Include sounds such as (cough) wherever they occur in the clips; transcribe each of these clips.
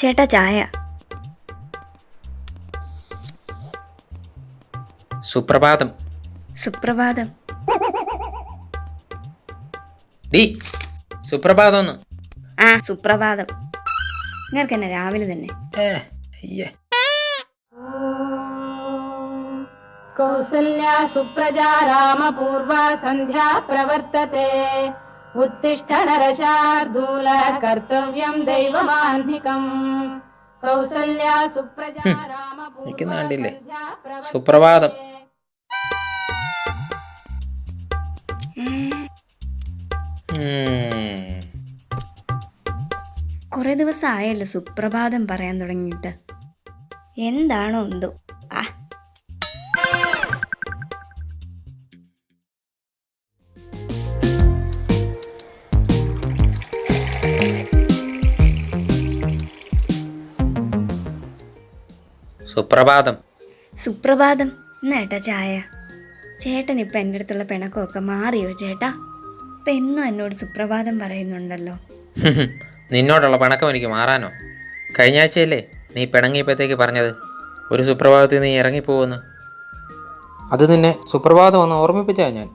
ചേട്ടാ ചായ. സുപ്രഭാതം. സുപ്രഭാതം. ഡി സുപ്രഭാതം ആ സുപ്രഭാതം. നിങ്ങൾക്ക് തന്നെ രാവിലെ തന്നെ. ഏ അയ്യേ. കൗസല്യ സുപ്രജാ രാമപൂർവ സന്ധ്യ പ്രവർത്തത്തെ. उत्तिष्ठ नरशार्दूल कर्तव्यं दैवमाह्निकम् कौसल्या सुप्रजा रामपूर्वा നിൽക്കുന്ന കണ്ടില്ലേ सन्ध्या प्रवर्तते സുപ്രഭാതം ഉം. കുറേ ദിവസം ആയല്ലോ സുപ്രഭാതം പറയാൻ തുടങ്ങിയിട്ട് എന്താണോ എന്തോ സുപ്രഭാതം. സുപ്രഭാതം. എന്നേട്ടാ ചായ? ചേട്ടൻ ഇപ്പം എന്റെ അടുത്തുള്ള പിണക്കമൊക്കെ മാറിയോ ചേട്ടാ? ഇപ്പം എന്നും എന്നോട് സുപ്രഭാതം പറയുന്നുണ്ടല്ലോ. (laughs) നിന്നോടുള്ള പണക്കം എനിക്ക് മാറാനോ? കഴിഞ്ഞ ആഴ്ചയല്ലേ നീ പിണങ്ങിയപ്പോഴത്തേക്ക് പറഞ്ഞത് ഒരു സുപ്രഭാതത്തിൽ നീ ഇറങ്ങിപ്പോകുന്നു. അത് നിന്നെ സുപ്രഭാതം ഒന്ന് ഓർമ്മിപ്പിച്ചാ ഞാൻ.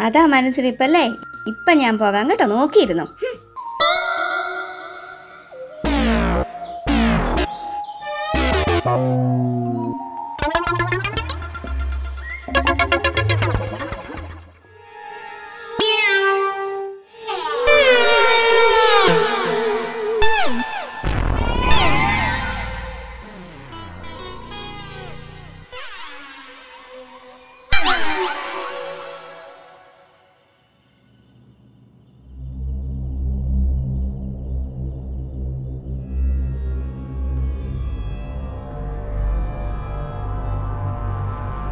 അതാ മനസ്സിലിപ്പല്ലേ? ഇപ്പം ഞാൻ പോകാൻ കേട്ടോ നോക്കിയിരുന്നു?